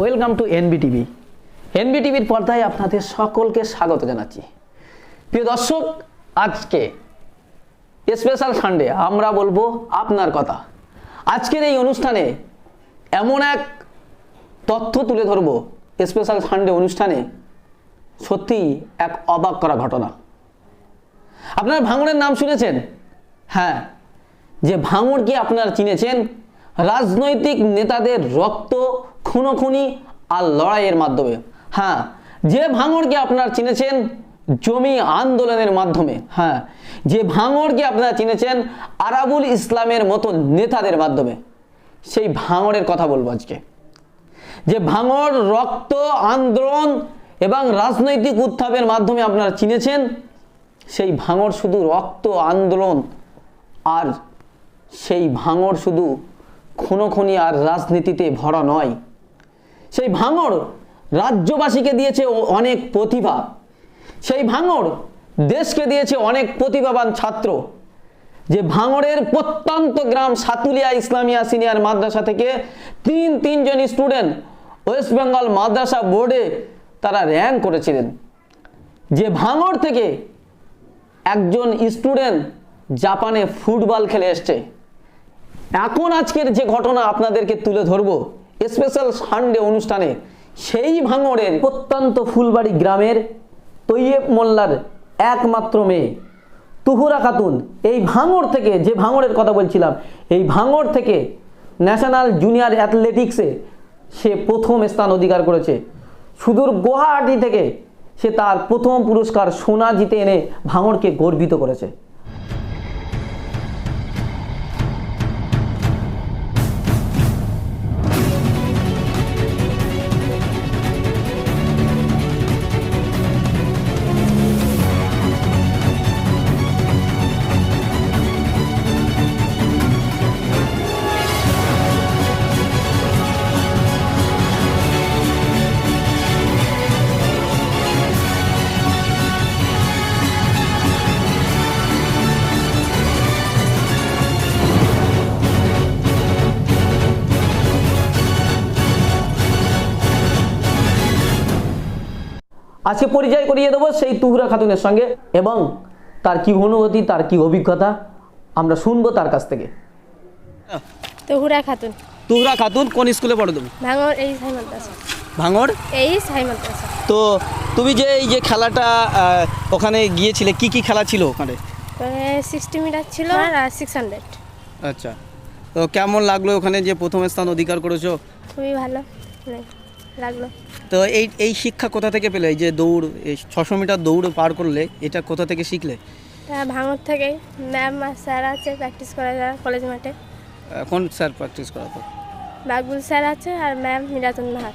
Welcome to NB TV NB টিভির পর্দায় আপনাদের সকলকে স্বাগত জানাচ্ছি। প্রিয় দর্শক, আজকে স্পেশাল সানডে আমরা বলব আপনার কথা। আজকের এই অনুষ্ঠানে এমন এক তথ্য তুলে ধরবো স্পেশাল সানডে অনুষ্ঠানে সত্যিই এক অবাক করা ঘটনা। আপনার ভাঙড়ের নাম শুনেছেন? হ্যাঁ। যে ভাঙড় কি আপনারা চিনেছেন, রাজনৈতিক নেতাদের রক্ত খুনোখুনি আর লড়াইয়ের মাধ্যমে। হ্যাঁ যে ভাঙড়কে আপনারা চিনেছেন জমি আন্দোলনের মাধ্যমে হ্যাঁ যে ভাঙড়কে আপনারা চিনেছেন আরাবুল ইসলামের মতো নেতাদের মাধ্যমে, সেই ভাঙড়ের কথা বলব আজকে। যে ভাঙড় রক্ত আন্দোলন এবং রাজনৈতিক উত্থাপের মাধ্যমে আপনারা চিনেছেন, সেই ভাঙড় শুধু রক্ত আন্দোলন আর সেই ভাঙড় শুধু খুনোখুনি আর রাজনীতিতে ভরা নয়। সেই ভাঙড় রাজ্যবাসীকে দিয়েছে অনেক প্রতিভা। সেই ভাঙড় দেশকে দিয়েছে অনেক প্রতিভাবান ছাত্র। যে ভাঙড়ের প্রত্যন্ত গ্রাম সাতুলিয়া ইসলামিয়া সিনিয়র মাদ্রাসা থেকে তিন তিনজন স্টুডেন্ট ওয়েস্ট বেঙ্গল মাদ্রাসা বোর্ডে তারা র্যাঙ্ক করেছিলেন। যে ভাঙড় থেকে একজন স্টুডেন্ট জাপানে ফুটবল খেলে এসছে। এখন আজকের যে ঘটনা আপনাদেরকে তুলে ধরবো স্পেশাল সানডে অনুষ্ঠানে সেই ভাঙড়ের প্রত্যন্ত ফুলবাড়ি গ্রামের তৈয়ব মোল্লার একমাত্র মেয়ে তুহুরা খাতুন, এই ভাঙড় থেকে যে ভাঙড়ের কথা বলছিলাম, এই ভাঙড় থেকে ন্যাশনাল জুনিয়র অ্যাথলেটিক্সে সে প্রথম স্থান অধিকার করেছে। সুদূর গুয়াহাটি থেকে সে তার প্রথম পুরস্কার সোনা জিতে এনে ভাঙড়কে গর্বিত করেছে। আজকে পরিচয় করিয়ে দেবো সেই তুহরা খাতুনের সঙ্গে এবং তার কি অনুভূতি তার কি অভিজ্ঞতা আমরা শুনব তার কাছ থেকে। তহুরা খাতুন। তুহরা খাতুন কোন স্কুলে পড়ো তুমি? ভাঙর এই মাদ্রাসা। ভাঙড়? এই মাদ্রাসা। তো তুমি যে এই যে খেলাটা ওখানে গিয়েছিলে কি কি খেলা ছিল ওখানে? সিক্সটি মিটার ছিল আর সিক্স হান্ড্রেড আচ্ছা। তো কেমন লাগল ওখানে যে প্রথম স্থান অধিকার করেছ? খুবই ভালো। লাগল। তো এই এই শিক্ষা কোথা থেকে পেলে? এই যে দৌড় এই ছশো মিটার দৌড় পার করলে এটা কোথা থেকে শিখলে? তা ভাঙর থেকেই ম্যাম আর স্যার আছে প্র্যাকটিস করা যায় কলেজ মাঠে। কোন স্যার প্র্যাকটিস করাতো? বাকবুল স্যার আছে আর ম্যাম মিরাতুন নাহার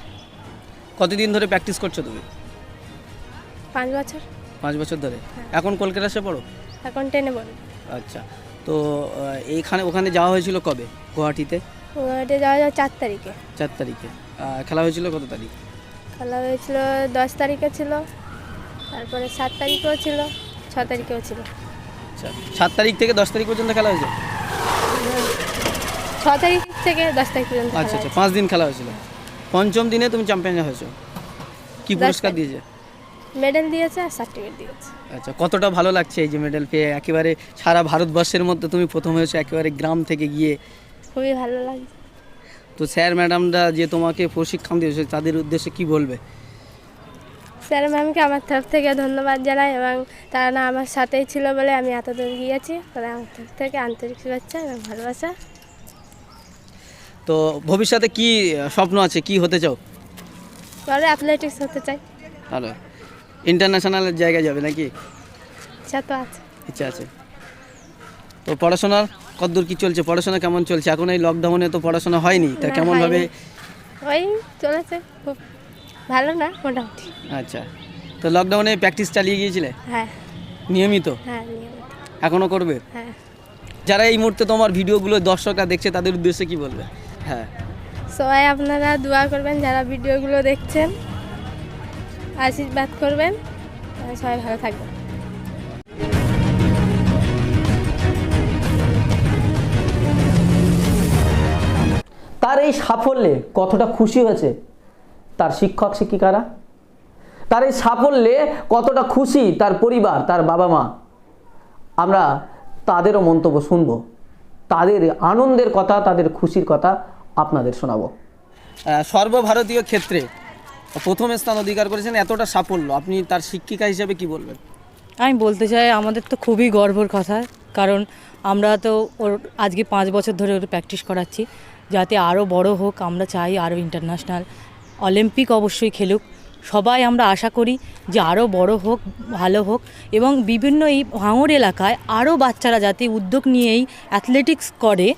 কতদিন ধরে প্র্যাকটিস করছ তুমি? পাঁচ বছর। পাঁচ বছর ধরে? এখন কলকাতা এসে পড়ো? এখন টেনে বল আচ্ছা। তো এইখানে ওখানে যাওয়া হয়েছিল কবে? গুয়াহাটিতে? ওটা যাওয়া যায় চার তারিখে। চার তারিখে। খেলা হয়েছিল কত তারিখ? খেলা হয়েছিল দশ তারিখে ছিল তারপরে সাত তারিখেও ছিল ছ তারিখেও ছিল। আচ্ছা সাত তারিখ থেকে দশ তারিখ পর্যন্ত খেলা হয়েছে? ছ তারিখ থেকে দশ তারিখ পর্যন্ত আচ্ছা আচ্ছা। পাঁচ দিন খেলা হয়েছিল। পঞ্চম দিনে তুমি চ্যাম্পিয়ন হয়েছো। কি পুরস্কার। দিয়েছে? মেডেল দিয়েছে আর সার্টিফিকেট দিয়েছে। আচ্ছা কতটা ভালো লাগছে এই যে মেডেল পেয়ে? একেবারে সারা ভারতবর্ষের মধ্যে তুমি প্রথম হয়েছো একেবারে গ্রাম থেকে গিয়ে। খুবই ভালো লাগছে। তো স্যার ম্যাডামরা যে তোমাকে প্রশিক্ষণ দিয়েছে তাদের উদ্দেশ্যে কি বলবে? স্যার ম্যামকে আমার তরফ থেকে ধন্যবাদ জানাই এবং তারা না আমার সাথেই ছিল বলে আমি এত দূর গিয়েছি। তারা আমার তরফ থেকে আন্তরিক শুভেচ্ছা এবং ভালোবাসা। তো ভবিষ্যতে কি স্বপ্ন আছে? কি হতে চাও? পরে অ্যাথলেটিক্স হতে চাই। ভালো। ইন্টারন্যাশনালের জায়গায় যাবে নাকি? ইচ্ছা তো আছে। ইচ্ছা আছে। তো পড়াশোনার? কতদূর কি চলছে? পড়াশোনা কেমন চলছে? এখন এই লকডাউনে তো পড়াশোনা হয়নি। তা কেমন হয়নি। ওই চলেছে খুব ভালো না মোটামুটি। আচ্ছা। তো লকডাউনে প্র্যাকটিস চালিয়ে গিয়েছিলে? হ্যাঁ। নিয়মিত? হ্যাঁ নিয়মিত। এখনও করবে? হ্যাঁ। যারা এই মুহূর্তে তোমার ভিডিওগুলো দর্শকরা দেখছে তাদের উদ্দেশ্যে কি বলবে? হ্যাঁ। সবাই আপনারা দোয়া করবেন যারা ভিডিওগুলো দেখছেন আশীর্বাদ করবেন। সবাই ভালো থাকবেন। তার এই সাফল্যে কতটা খুশি হয়েছে? তার শিক্ষক শিক্ষিকারা? তার এই সাফল্যে কতটা খুশি তার পরিবার তার বাবা মা আমরা তাদেরও মন্তব্য শুনব। তাদের আনন্দের কথা তাদের খুশির কথা আপনাদের শোনাবো। সর্বভারতীয় ক্ষেত্রে প্রথম স্থান অধিকার করেছেন এতটা সাফল্য। আপনি তার শিক্ষিকা হিসেবে কি বলবেন? আমি বলতে চাই আমাদের তো খুবই গর্বর কথা কারণ আমরা তো ওর আজকে পাঁচ বছর ধরে ওর প্র্যাকটিস করাচ্ছি। যাতে আরও বড় হোক, আমরা চাই আরও ইন্টারন্যাশনাল অলিম্পিক অবশ্যই খেলুক। সবাই আমরা আশা করি যে আরও বড় হোক, ভালো হোক এবং বিভিন্ন এই ভাঙড় এলাকায় আরও বাচ্চারা যাতে উদ্যোগ নিয়েই অ্যাথলেটিক্স করে,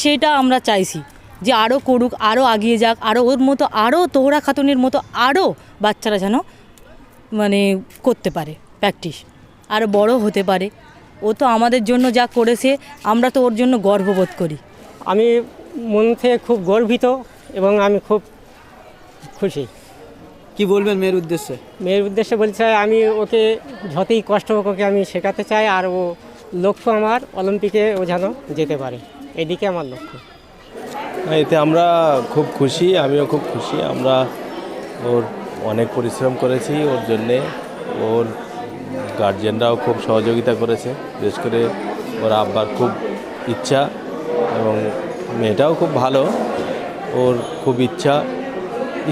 সেটা আমরা চাইছি। যে আরও করুক, আরও আগিয়ে যাক, আরও ওর মতো, আরও তোহরা খাতুনের মতো আরও বাচ্চারা যেন মানে করতে পারে প্র্যাকটিস আর বড় হতে পারে। ও তো আমাদের জন্য যা করেছে, আমরা তো ওর জন্য গর্ববোধ করি। আমি মন থেকে খুব গর্বিত এবং আমি খুব খুশি। কি বলবেন মেয়ের উদ্দেশ্যে? মেয়ের উদ্দেশ্যে বলতে চাই আমি ওকে যতই কষ্ট হোক ওকে আমি শেখাতে চাই আর ও লক্ষ্য আমার অলিম্পিকে ও যেন যেতে পারে। এদিকে আমার লক্ষ্য। এতে আমরা খুব খুশি আমিও খুব খুশি। আমরা ওর অনেক পরিশ্রম করেছি ওর জন্যে। ওর গার্জেনরাও খুব সহযোগিতা করেছে। বিশেষ করে ওর আব্বার খুব ইচ্ছা এবং মেয়েটাও খুব ভালো। ওর খুব ইচ্ছা।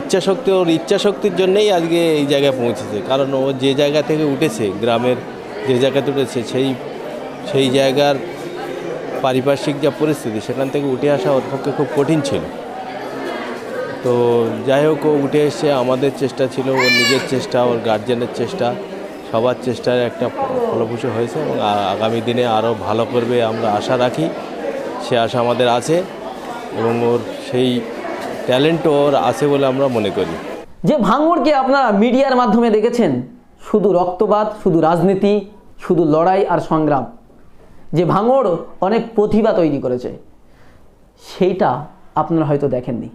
ইচ্ছা শক্তি ওর ইচ্ছা শক্তির জন্যেই আজকে এই জায়গায় পৌঁছেছে। কারণ ও যে জায়গা থেকে উঠেছে, গ্রামের যে জায়গাতে উঠেছে, সেই সেই জায়গার পারিপার্শ্বিক যা পরিস্থিতি, সেখান থেকে উঠে আসা ওর পক্ষে খুব কঠিন ছিল। তো যাই হোক, ও উঠে এসে আমাদের চেষ্টা ছিল ওর নিজের চেষ্টা, ওর গার্জেনের চেষ্টা। সবার চেষ্টার একটা ফলপ্রসূ হয়েছে এবং আগামী দিনে আরও ভালো করবে আমরা আশা রাখি। সে আশা আমাদের আছে এবং ওর সেই ট্যালেন্ট ওর আছে বলে আমরা মনে করি। যে ভাঙড়কে আপনারা মিডিয়ার মাধ্যমে দেখেছেন, শুধু রক্তপাত, শুধু রাজনীতি, শুধু লড়াই আর সংগ্রাম। যে ভাঙড় অনেক প্রতিভা তৈরি করেছে, সেইটা আপনারা হয়তো দেখেননি।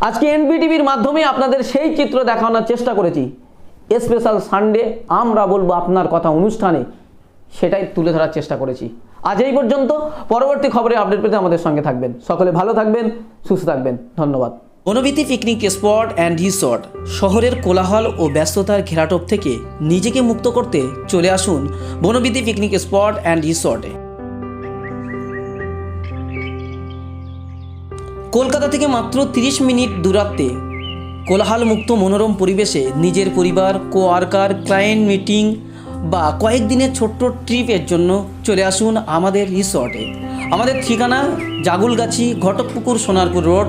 আজকে এনবিটিভির মাধ্যমে আপনাদের সেই চিত্র দেখানোর চেষ্টা করেছি। স্পেশাল সানডে, আমরা বলব আপনার কথা অনুষ্ঠানে। সেটাই তুলে ধরার চেষ্টা করেছি। আজ এই পর্যন্ত। পরবর্তী খবরে আপডেট পেতে আমাদের সঙ্গে থাকবেন। সকলে ভালো থাকবেন, সুস্থ থাকবেন। ধন্যবাদ। Bonobithi picnic spot and resort শহরের কোলাহল ও ব্যস্ততার ঘেরাটোপ থেকে নিজেকে মুক্ত করতে চলে আসুন বনবিতি পিকনিক স্পট অ্যান্ড রিসর্টে কলকাতা থেকে মাত্র 30 মিনিট দূরত্বে কোলাহল মুক্ত মনোরম পরিবেশে নিজের পরিবার কোয়ার্কার ক্লায়েন্ট মিটিং বা কয়েকদিনের ছোট্ট ট্রিপের জন্য চলে আসুন আমাদের রিসর্টে। আমাদের ঠিকানা জাগুলগাছি ঘটকপুকুর সোনারপুর রোড,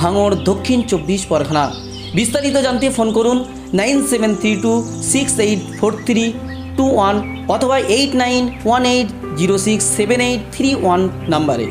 ভাঙড় দক্ষিণ চব্বিশ পরগনা। বিস্তারিত জানতে ফোন করুন nine seven three two six eight four three two one অথবা eight nine one eight zero six seven eight three one নাম্বারে।